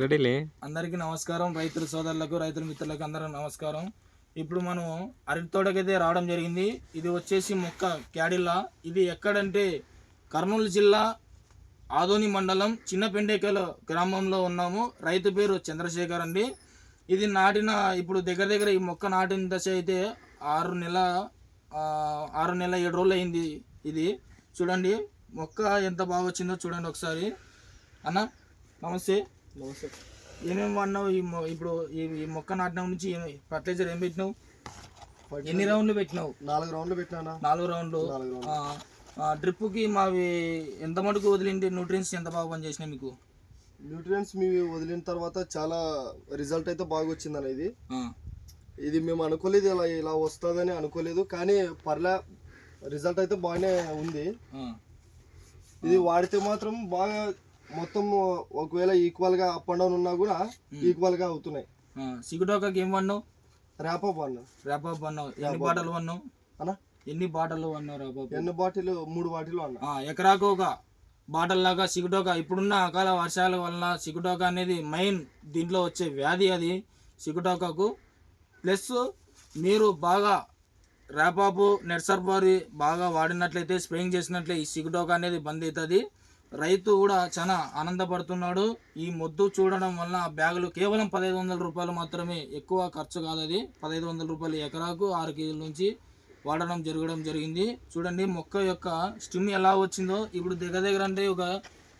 రెడీలే. అందరికీ నమస్కారం. రైతుల సోదరులకు రైతుల మిత్రులకు అందరూ నమస్కారం. ఇప్పుడు మనం అరటి తోటకైతే రావడం జరిగింది. ఇది వచ్చేసి మొక్క క్యాడిల్లా. ఇది ఎక్కడంటే కర్నూలు జిల్లా ఆదోని మండలం చిన్నపెండేకల గ్రామంలో ఉన్నాము. రైతు పేరు చంద్రశేఖర్ అండి. ఇది నాటిన ఇప్పుడు దగ్గర దగ్గర ఈ మొక్క నాటిన దశ అయితే ఆరు నెల ఆరు నెల ఏడు రోజులు అయింది ఇది. చూడండి. మొక్క ఎంత బాగా వచ్చిందో చూడండి ఒకసారి. అన్న నమస్తే. నమస్తే. ఏమేమి వాడినావు? ఈ ఇప్పుడు ఈ మొక్క నాటిన నుంచి ఫర్టిలైజర్ ఏం పెట్టినావు? ఎన్ని రౌండ్లు పెట్టినావు? నాలుగు రౌండ్లు పెట్టినా నాలుగు రౌండ్లు. డ్రిప్కి మావి ఎంత మటుకు వదిలింది న్యూట్రియన్స్ ఎంత బాగా పనిచేసినాయి మీకు? న్యూట్రియన్స్ మీ వదిలిన తర్వాత చాలా రిజల్ట్ అయితే బాగా వచ్చింది ఇది. ఆ, ఇది మేము అనుకోలేదు ఇలా ఇలా వస్తుందని అనుకోలేదు. కానీ పర్లే రిజల్ట్ అయితే బాగానే ఉంది. ఇది వాడితే మాత్రం బాగా మొత్తం ఒకవేళ ఈక్వల్గా అప్ అండ్ డౌన్ ఉన్నా కూడా ఈక్వల్గా అవుతున్నాయి. సిగుటోకాకి ఏం వాడినావు ర్యాపప్ అన్న ర్యాపాప్ వాడినావు ఎన్ని బాటలు వాడినావు అన్న? ఎన్ని బాటలు వాడినావు ర్యాపాప్ ఎన్ని బాటిల్? మూడు బాటిల్ అన్న. ఆ, ఎకరాకు ఒక బాటల్ లాగా సిగుటోక ఇప్పుడున్న అకాల వర్షాల వలన సిగుటోక అనేది మెయిన్ దీంట్లో వచ్చే వ్యాధి అది. సిగుటోకకు ప్లస్ మీరు బాగా ర్యాపాపు నెట్సర్బారి బాగా వాడినట్లయితే స్ప్రేయింగ్ చేసినట్లే ఈ సిగుటోక అనేది బంద్ అవుతుంది. రైతు కూడా చాలా ఆనందపడుతున్నాడు. ఈ మొద్దు చూడడం వలన ఆ బ్యాగులు కేవలం పదహైదు వందల రూపాయలు మాత్రమే ఎక్కువ ఖర్చు కాదు అది పదహైదు వందల రూపాయలు ఎకరాకు ఆరు కేజీల నుంచి వాడడం జరగడం జరిగింది. చూడండి మొక్క యొక్క స్టిమ్ ఎలా వచ్చిందో. ఇప్పుడు దగ్గర దగ్గర అంటే ఒక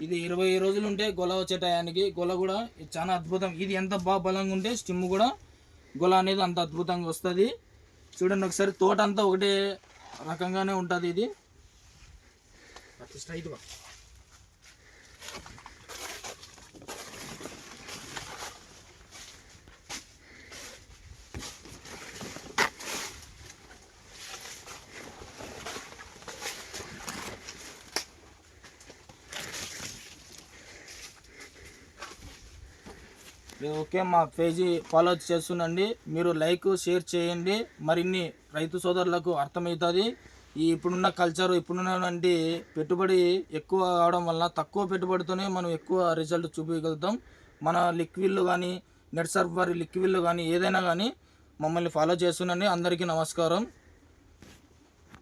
ఇది ఇరవై రోజులు ఉంటే గొల వచ్చే టయానికి గొల కూడా ఇది చాలా అద్భుతం. ఇది ఎంత బాగా బలంగా ఉంటే స్టిమ్ కూడా గొల అనేది అంత అద్భుతంగా వస్తుంది. చూడండి ఒకసారి తోట అంతా ఒకటే రకంగానే ఉంటుంది ఇది. స్ట్రైట్గా. ఓకే మా పేజీ ఫాలో చేస్తుండండి. మీరు లైక్ షేర్ చేయండి. మరిన్ని రైతు సోదరులకు అర్థమవుతుంది. ఈ ఇప్పుడున్న కల్చర్ ఇప్పుడున్నటువంటి పెట్టుబడి ఎక్కువ అవడం వల్ల తక్కువ పెట్టుబడితోనే మనం ఎక్కువ రిజల్ట్ చూపించగలుగుతాం మన లిక్విడ్లు కానీ నెట్ సర్ఫర్ లిక్విడ్లు కానీ ఏదైనా కానీ మమ్మల్ని ఫాలో చేస్తుండండి. అందరికీ నమస్కారం.